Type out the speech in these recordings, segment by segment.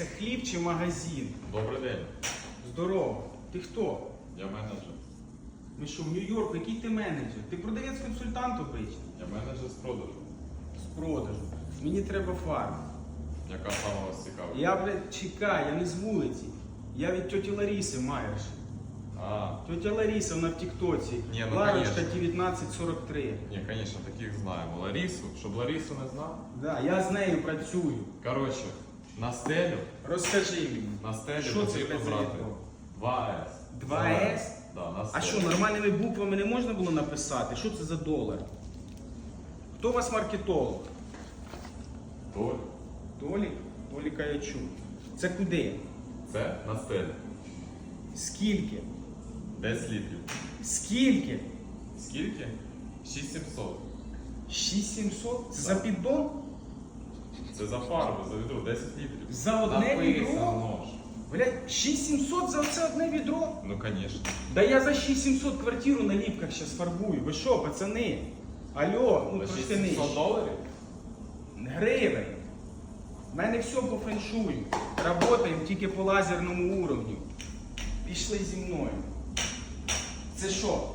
Це хліб чи магазин? Добрий день. Здорово. Ти хто? Я менеджер. Ми що, в Нью-Йорку, який ти менеджер? Ти продавець-консультант обичний? Я менеджер з продажу. З продажу. Мені треба фарба. Яка саме вас цікавить? Я, блядь, чекай, я не з вулиці. Я від тьоті Ларіси Майерш. А, Тьотя Лариса, вона в Тіктоці. Ні, ну, Ларочка конечно. 1943. ні, звісно, таких знаємо. Ларісу, щоб Ларісу не знав. Да, я з нею працюю. Коротше, на стелю, Розкажи мені. на стелю Що це потрібно за брати вікно? 2С. 2С? Да, на А стелю. що, нормальними буквами не можна було написати? Що це за долар? Хто у вас маркетолог? Толь. Толік? Толіка я. Це куди? Це на стелю. Скільки? 10 літрів. Скільки? Скільки? 6700. 6700? Це за піддон? Це за фарбу, за відро, 10 літрів. За одне відро? Написано ж. Блять, 6700 за це одне відро? Ну, звісно. Да я за 6700 квартиру на ліпках зараз фарбую. Ви що, пацани? Алло, ну За 6700 нижче. доларів? Гривень. У мене все по феншую. Работаємо тільки по лазерному уровню. Пішли зі мною. Це що?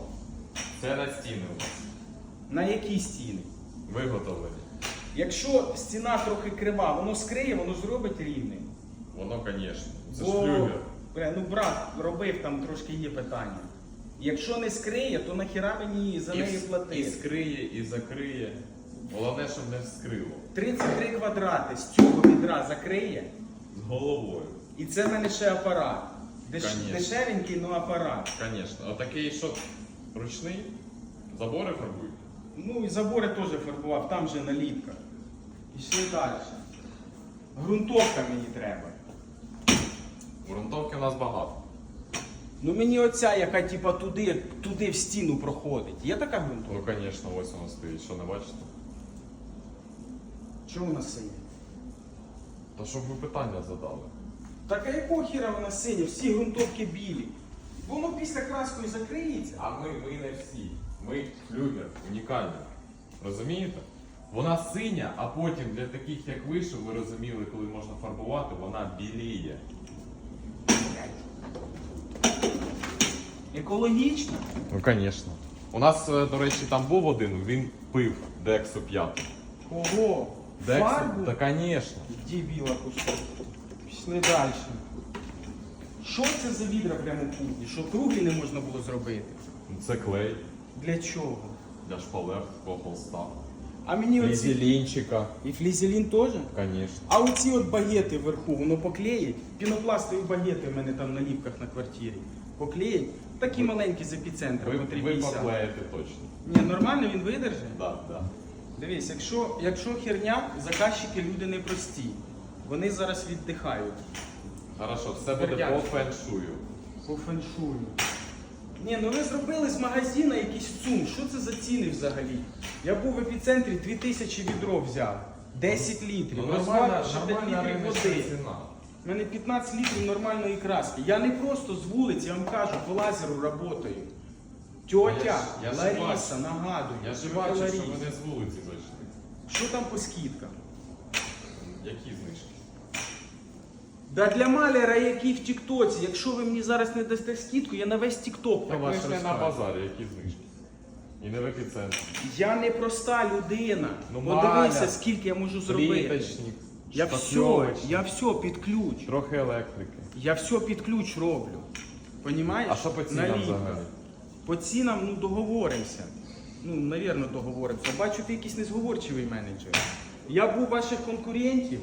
Це на стіни у вас. На які стіни? Виготовлені. Якщо стіна трохи крива, воно скриє, воно зробить рівним. Воно, звісно. Це Бо, ж флюгер. бля, ну брат робив, там трошки є питання. Якщо не скриє, то нахіра мені за І, неї вс- і платити. скриє, і закриє. Головне, щоб не вскрило. 33 квадрати з цього відра закриє, З головою. і це в мене ще апарат. Деш... Конечно. Дешевенький, ну апарат. Звісно. А такий, що ручний, забори фарбують. Ну і забори теж фарбував, там же наліпка. Пішли далі. Грунтовка мені треба. Грунтовки у нас багато. Ну мені оця, яка типа туди, туди в стіну проходить. Є така Ну, звісно, ось воно стоїть. Що не бачите? Чому вона синя? Та щоб ви питання задали. Так а якого хіра вона синя? Всі грунтовки білі. Воно після краскою закриється. А ми, ми не всі. Унікальний. Розумієте? Вона синя, а потім для таких, як ви, щоб ви розуміли, коли можна фарбувати, вона біліє. Екологічно. Ну, звісно. У нас, е, до речі, там був один, він пив Дексу 5. Кого? Дексу? Фарбу? Та, звісно. Дебіла кусок. Пішли далі. Що це за відра прямокутні? Що круглі не можна було зробити? Це клей Для чого? Для шпалер, такого холста. А мені оці... Флізелінчика, І флізелін теж? звісно. А оці от багети вверху, воно поклеїть. Пінопластові багети в мене там на ліпках на квартирі. Поклеїть. Такі Ви- маленькі з епіцентру Ви, по ви 350. поклеїте точно. Ні, нормально він видержить. Так, так. Дивись, якщо, якщо херня, заказчики люди непрості. Вони зараз віддихають. Хорошо, все буде Дякую. по феншую. По феншую. Ні, ну ви зробили з магазина якийсь цум. Що це за ціни взагалі? Я був в епіцентрі 2000 відро взяв. 10 літрів. Ну, Розвалював нормальна, 5 нормальна літрів риночна води. ціна. У мене 15 літрів нормальної краски. Я не просто з вулиці, я вам кажу, по лазеру працюю. Тьотя, Я ж- я ж Лариса, бачу. нагадую. Я ж тьотя бачу, що Лариса. вони з вулиці зайшли. Що там по скидкам? Які знижки? Да для маляра, який в Тіктоці, якщо ви мені зараз не дасте скидку, я на весь Тікток про Так ми ж не на розкажу. базарі, які знижки. І не в епіцентрі. Я не проста людина. Ну, Подивися, маляр, скільки я можу зробити. Пліточник, Я все, шпакльовочник, я все під ключ. Трохи електрики. Я все під ключ роблю. Понімаєш? А що по цінам Наліпка. взагалі? По цінам ну договоримося. Ну, навірно, договоримося. Бачу, ти якийсь незговорчивий менеджер. Я був ваших конкурентів,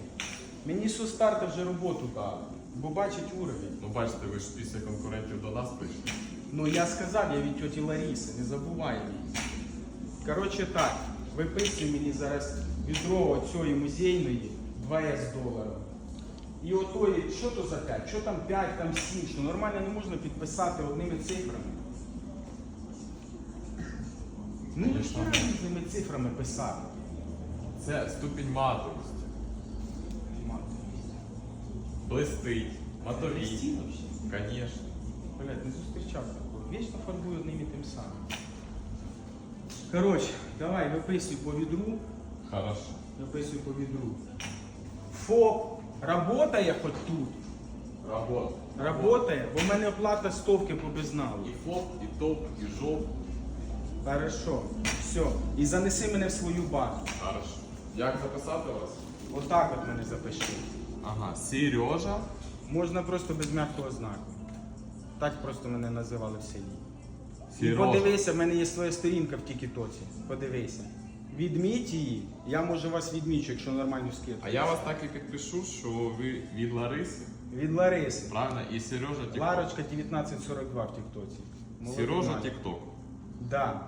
мені со старта вже роботу дали, бо бачить уровень. Ну бачите, ви ж після конкурентів до нас прийшли. Ну я сказав, я від тьоті Ларіси, не забувай її. Коротше так, виписуй мені зараз відро цієї музейної 2С доларів. І отої, що то за 5, що там 5, там 7, що нормально не можна підписати одними цифрами. Ну, не треба різними цифрами писати. Це ступінь матовості. Блистить, матовій. Звісно. Блять, не зустрічав такого. Вічно фарбую одним і тим самим. Коротше, давай виписуй по відру. Хорошо. Виписуй по відру. ФОП Работає хоч тут. Работа. Работає, бо в мене оплата стовки по безналу. І ФОП, і ТОП, і ЖОП. Хорошо. Все. І занеси мене в свою базу. Хорошо. Як записати вас? Отак от мене запиши. Ага, Сережа. Можна просто без м'якого знаку. Так просто мене називали в селі. І Сережа. подивися, в мене є своя сторінка в Тікітоці. Подивися. Відміть її, я можу вас відмічу, якщо нормальну скидку. А я вас так і підпишу, що ви від Лариси, Від Лариси. правильно? І Сережа Тікток. Ларочка 1942 в Тіктоці. Сережа Тікток. Да.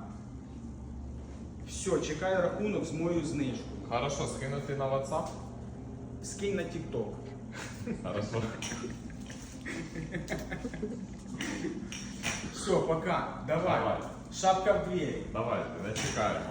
Все, чекаю рахунок з моєю знижкою. Хорошо, скинути на WhatsApp? Скинь на Тікток. Хорошо. Все, пока. Давай. Давай. Шапка в двері. Давайте, не чекаємо.